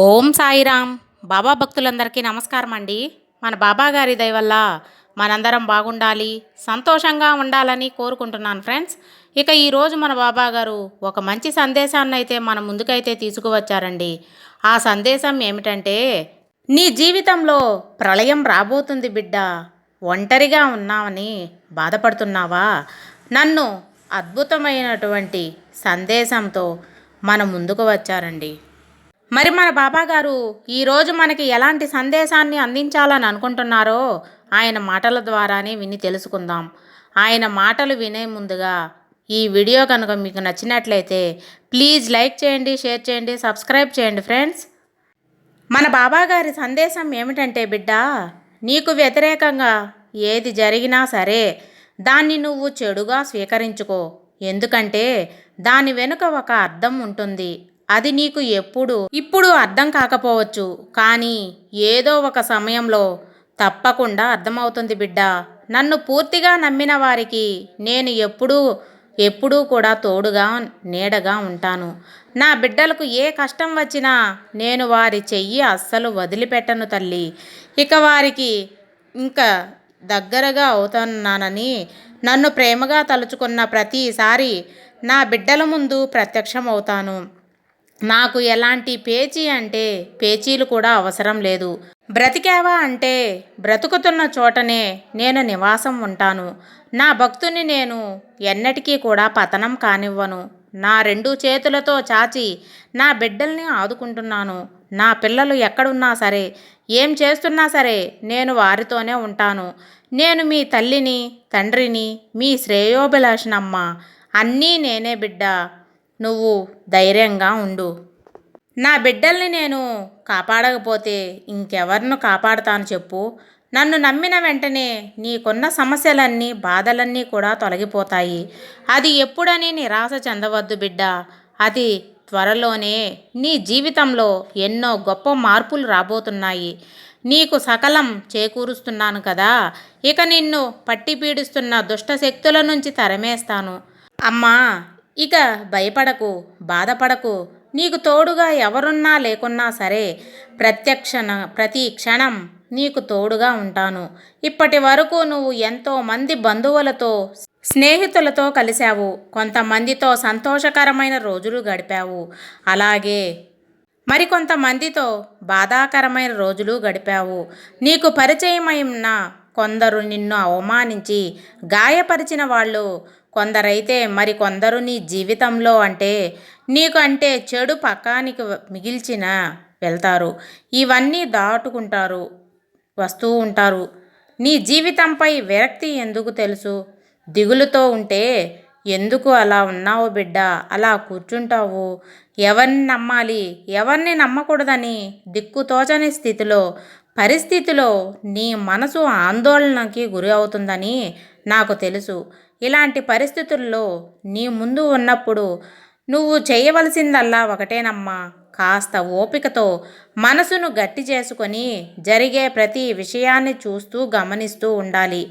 ఓం సాయిరామ్ బాబా భక్తులందరికీ నమస్కారం అండి మన బాబా గారి దయ వల్ల మనందరం బాగుండాలి సంతోషంగా ఉండాలని కోరుకుంటున్నాను ఫ్రెండ్స్. ఇక ఈరోజు మన బాబా గారు ఒక మంచి సందేశాన్ని అయితే మన ముందుకైతే తీసుకువచ్చారండి. ఆ సందేశం ఏమిటంటే నీ జీవితంలో ప్రళయం రాబోతుంది బిడ్డ. ఒంటరిగా ఉన్నావని బాధపడుతున్నావా? నన్ను అద్భుతమైనటువంటి సందేశంతో మన ముందుకు వచ్చారండి. మరి మన బాబా గారు ఈరోజు మనకి ఎలాంటి సందేశాన్ని అందించాలని అనుకుంటున్నారో ఆయన మాటల ద్వారానే విని తెలుసుకుందాం. ఆయన మాటలు వినే ముందుగా ఈ వీడియో కనుక మీకు నచ్చినట్లయితే ప్లీజ్ లైక్ చేయండి షేర్ చేయండి సబ్స్క్రైబ్ చేయండి ఫ్రెండ్స్. మన బాబాగారి సందేశం ఏమిటంటే బిడ్డ నీకు వ్యతిరేకంగా ఏది జరిగినా సరే దాన్ని నువ్వు చెడుగా స్వీకరించుకో. ఎందుకంటే దాని వెనుక ఒక అర్థం ఉంటుంది. అది నీకు ఎప్పుడు ఇప్పుడు అర్థం కాకపోవచ్చు. కానీ ఏదో ఒక సమయంలో తప్పకుండా అర్థమవుతుంది బిడ్డ. నన్ను పూర్తిగా నమ్మిన వారికి నేను ఎప్పుడూ ఎప్పుడూ కూడా తోడుగా నీడగా ఉంటాను. నా బిడ్డలకు ఏ కష్టం వచ్చినా నేను వారి చెయ్యి అస్సలు వదిలిపెట్టను తల్లి. ఇక వారికి ఇంకా దగ్గరగా అవుతున్నానని నన్ను ప్రేమగా తలుచుకున్న ప్రతిసారి నా బిడ్డల ముందు ప్రత్యక్షం అవుతాను నాకు ఎలాంటి పేచీ అంటే పేచీలు కూడా అవసరం లేదు. బ్రతికావా అంటే బ్రతుకుతున్న చోటనే నేను నివాసం ఉంటాను. నా భక్తుని నేను ఎన్నటికీ కూడా పతనం కానివ్వను. నా రెండు చేతులతో చాచి నా బిడ్డల్ని ఆదుకుంటున్నాను. నా పిల్లలు ఎక్కడున్నా సరే ఏం చేస్తున్నా సరే నేను వారితోనే ఉంటాను. నేను మీ తల్లిని తండ్రిని మీ శ్రేయోభిలాషనమ్మ. అన్నీ నేనే బిడ్డ. నువ్వు ధైర్యంగా ఉండు. నా బిడ్డల్ని నేను కాపాడకపోతే ఇంకెవరిను కాపాడతాను చెప్పు. నన్ను నమ్మిన వెంటనే నీకున్న సమస్యలన్నీ బాధలన్నీ కూడా తొలగిపోతాయి. అది ఎప్పుడని నిరాశ చెందవద్దు బిడ్డ. అది త్వరలోనే నీ జీవితంలో ఎన్నో గొప్ప మార్పులు రాబోతున్నాయి. నీకు సకలం చేకూరుస్తున్నాను కదా. ఇక నిన్ను పట్టి పీడిస్తున్న దుష్ట శక్తుల నుంచి తరమేస్తాను. అమ్మా ఇక భయపడకు బాధపడకు. నీకు తోడుగా ఎవరున్నా లేకున్నా సరే ప్రత్యక్షణ ప్రతి క్షణం నీకు తోడుగా ఉంటాను. ఇప్పటి వరకు నువ్వు ఎంతో మంది బంధువులతో స్నేహితులతో కలిశావు. కొంతమందితో సంతోషకరమైన రోజులు గడిపావు. అలాగే మరికొంతమందితో బాధాకరమైన రోజులు గడిపావు. నీకు పరిచయమైన కొందరు నిన్ను అవమానించి గాయపరిచిన వాళ్ళు కొందరైతే మరి కొందరు నీ జీవితంలో అంటే నీకు అంటే చెడు పక్కానికి మిగిల్చిన వెళ్తారు. ఇవన్నీ దాటుకుంటారు వస్తూ ఉంటారు. నీ జీవితంపై విరక్తి ఎందుకు తెలుసు? దిగులుతో ఉంటే ఎందుకు అలా ఉన్నావు బిడ్డ? అలా కూర్చుంటావు? ఎవరిని నమ్మాలి? ఎవరిని నమ్మకూడదని దిక్కుతోచని స్థితిలో పరిస్థితిలో నీ మనసు ఆందోళనకి గురి అవుతుందని నాకు తెలుసు. ఇలాంటి పరిస్థితుల్లో నీ ముందు ఉన్నప్పుడు నువ్వు చేయవలసిందల్లా ఒకటేనమ్మా. కాస్త ఓపికతో మనసును గట్టి చేసుకొని జరిగే ప్రతి విషయాన్ని చూస్తూ గమనిస్తూ ఉండాలి.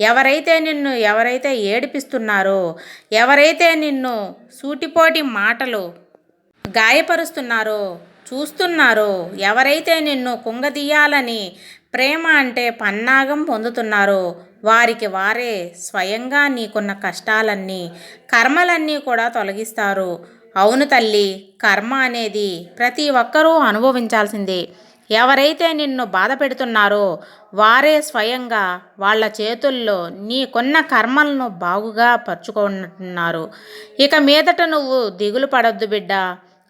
ఎవరైతే నిన్ను ఎవరైతే ఏడిపిస్తున్నారో ఎవరైతే నిన్ను సూటిపోటి మాటలు గాయపరుస్తున్నారో చూస్తున్నారో ఎవరైతే నిన్ను కుంగదీయాలని ప్రేమ అంటే పన్నాగం పొందుతున్నారో వారికి వారే స్వయంగా నీకున్న కష్టాలన్నీ కర్మలన్నీ కూడా తొలగిస్తారు. అవును తల్లి కర్మ అనేది ప్రతి ఒక్కరూ అనుభవించాల్సిందే. ఎవరైతే నిన్ను బాధ పెడుతున్నారో వారే స్వయంగా వాళ్ళ చేతుల్లో నీకున్న కర్మలను బాగుగా పరుచుకుంటున్నారు ఇక మీదట నువ్వు దిగులు పడొద్దు బిడ్డ.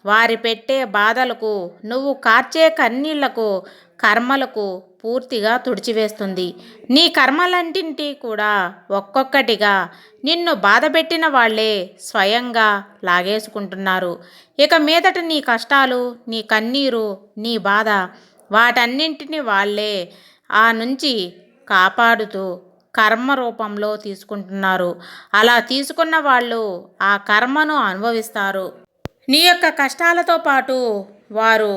వారి పెట్టే బాధలకు నువ్వు కార్చే కన్నీళ్ళకు కర్మలకు పూర్తిగా తుడిచివేస్తుంది. నీ కర్మలంటింటి కూడా ఒక్కొక్కటిగా నిన్ను బాధపెట్టిన వాళ్ళే స్వయంగా లాగేసుకుంటున్నారు. ఇక మీదట నీ కష్టాలు నీ కన్నీరు నీ బాధ వాటన్నింటిని వాళ్ళే ఆ నుంచి కాపాడుతూ కర్మ రూపంలో తీసుకుంటున్నారు. అలా తీసుకున్న వాళ్ళు ఆ కర్మను అనుభవిస్తారు. నీ యొక్క కష్టాలతో పాటు వారు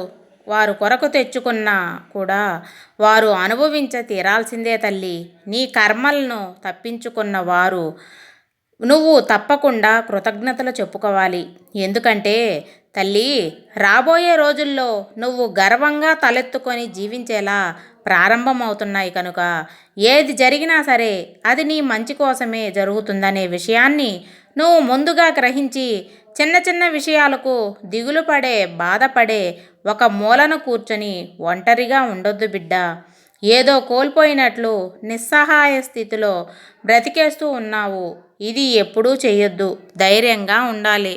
వారు కొరకు తెచ్చుకున్నా కూడా వారు అనుభవించ తీరాల్సిందే తల్లి. నీ కర్మలను తప్పించుకున్న వారు నువ్వు తప్పకుండా కృతజ్ఞతలు చెప్పుకోవాలి. ఎందుకంటే తల్లి రాబోయే రోజుల్లో నువ్వు గర్వంగా తలెత్తుకొని జీవించేలా ప్రారంభమవుతున్నాయి కనుక ఏది జరిగినా సరే అది నీ మంచి కోసమే జరుగుతుందనే విషయాన్ని నువ్వు ముందుగా గ్రహించి చిన్న చిన్న విషయాలకు దిగులు పడే బాధపడే ఒక మూలన కూర్చొని ఒంటరిగా ఉండొద్దు బిడ్డ. ఏదో కోల్పోయినట్లు నిస్సహాయ స్థితిలో బ్రతికేస్తూ ఉన్నావు. ఇది ఎప్పుడూ చేయొద్దు ధైర్యంగా ఉండాలి.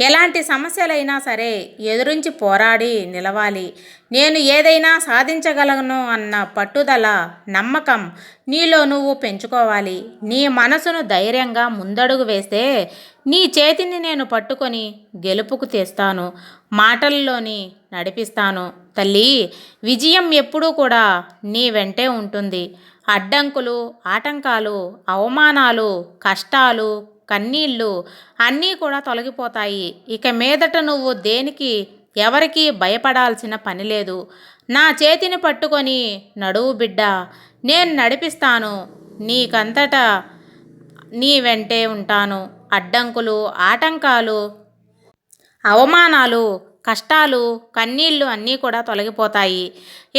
ఎలాంటి సమస్యలైనా సరే ఎదురించి పోరాడి నిలవాలి. నేను ఏదైనా సాధించగలను అన్న పట్టుదల నమ్మకం నీలో నువ్వు పెంచుకోవాలి. నీ మనసును ధైర్యంగా ముందడుగు వేస్తే నీ చేతిని నేను పట్టుకొని గెలుపుకు తెస్తాను. మాటల్లోని నడిపిస్తాను. తల్లి విజయం ఎప్పుడూ కూడా నీ వెంటే ఉంటుంది. అడ్డంకులు ఆటంకాలు అవమానాలు కష్టాలు కన్నీళ్ళు అన్నీ కూడా తొలగిపోతాయి. ఇక మీదట నువ్వు దేనికి ఎవరికి భయపడాల్సిన పని లేదు. నా చేతిని పట్టుకొని నడువు బిడ్డ నేను నడిపిస్తాను. నీకంతటా నీ వెంటే ఉంటాను. అడ్డంకులు ఆటంకాలు అవమానాలు కష్టాలు కన్నీళ్ళు అన్నీ కూడా తొలగిపోతాయి.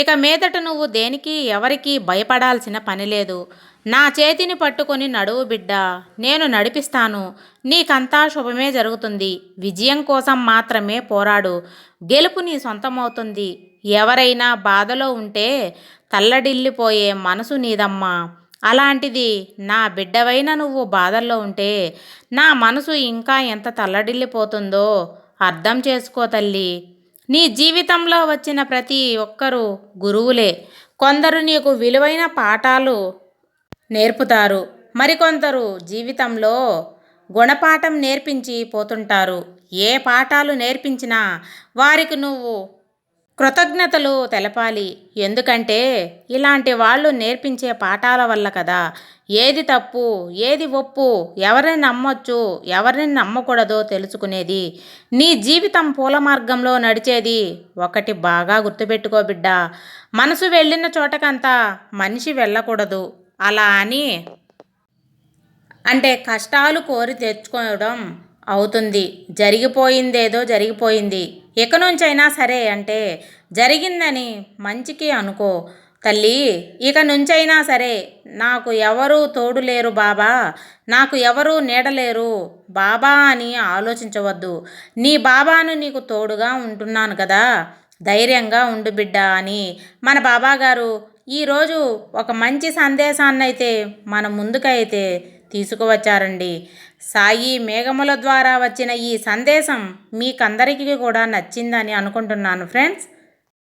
ఇక మీదట నువ్వు దేనికి ఎవరికి భయపడాల్సిన పని లేదు. నా చేతిని పట్టుకొని నడువు బిడ్డ నేను నడిపిస్తాను. నీకంతా శుభమే జరుగుతుంది. విజయం కోసం మాత్రమే పోరాడు. గెలుపు నీ సొంతమవుతుంది. ఎవరైనా బాధలో ఉంటే తల్లడిల్లిపోయే మనసు నీదమ్మా. అలాంటిది నా బిడ్డవైన నువ్వు బాధల్లో ఉంటే నా మనసు ఇంకా ఎంత తల్లడిల్లిపోతుందో అర్థం చేసుకో తల్లి. నీ జీవితంలో వచ్చిన ప్రతి ఒక్కరూ గురువులే. కొందరు నీకు విలువైన పాఠాలు నేర్పుతారు. మరికొందరు జీవితంలో గుణపాఠం నేర్పించి పోతుంటారు. ఏ పాఠాలు నేర్పించినా వారికి నువ్వు కృతజ్ఞతలు తెలపాలి. ఎందుకంటే ఇలాంటి వాళ్ళు నేర్పించే పాఠాల వల్ల కదా. ఏది తప్పు ఏది ఒప్పు ఎవరిని నమ్మొచ్చు ఎవరిని నమ్మకూడదో తెలుసుకునేది. నీ జీవితం పూల మార్గంలో నడిచేది ఒకటి బాగా గుర్తుపెట్టుకో బిడ్డ. మనసు వెళ్ళిన చోటకంతా మనిషి వెళ్ళకూడదు. అలా అని. అంటే కష్టాలు కోరి తెచ్చుకోవడం అవుతుంది. జరిగిపోయిందేదో జరిగిపోయింది. ఇక నుంచైనా సరే అంటే జరిగిందని మంచికి అనుకో. తల్లి ఇక నుంచైనా సరే నాకు ఎవరు తోడు లేరు బాబా. నాకు ఎవరు నీడలేరు బాబా అని ఆలోచించవద్దు. నీ బాబాను నీకు తోడుగా ఉంటున్నాను కదా. ధైర్యంగా ఉండు బిడ్డ అని. మన బాబా గారు ఈరోజు ఒక మంచి సందేశాన్ని అయితే మన ముందుకైతే తీసుకువచ్చారండి. సాయి మేఘముల ద్వారా వచ్చిన ఈ సందేశం మీకందరికీ కూడా నచ్చిందని అనుకుంటున్నాను ఫ్రెండ్స్.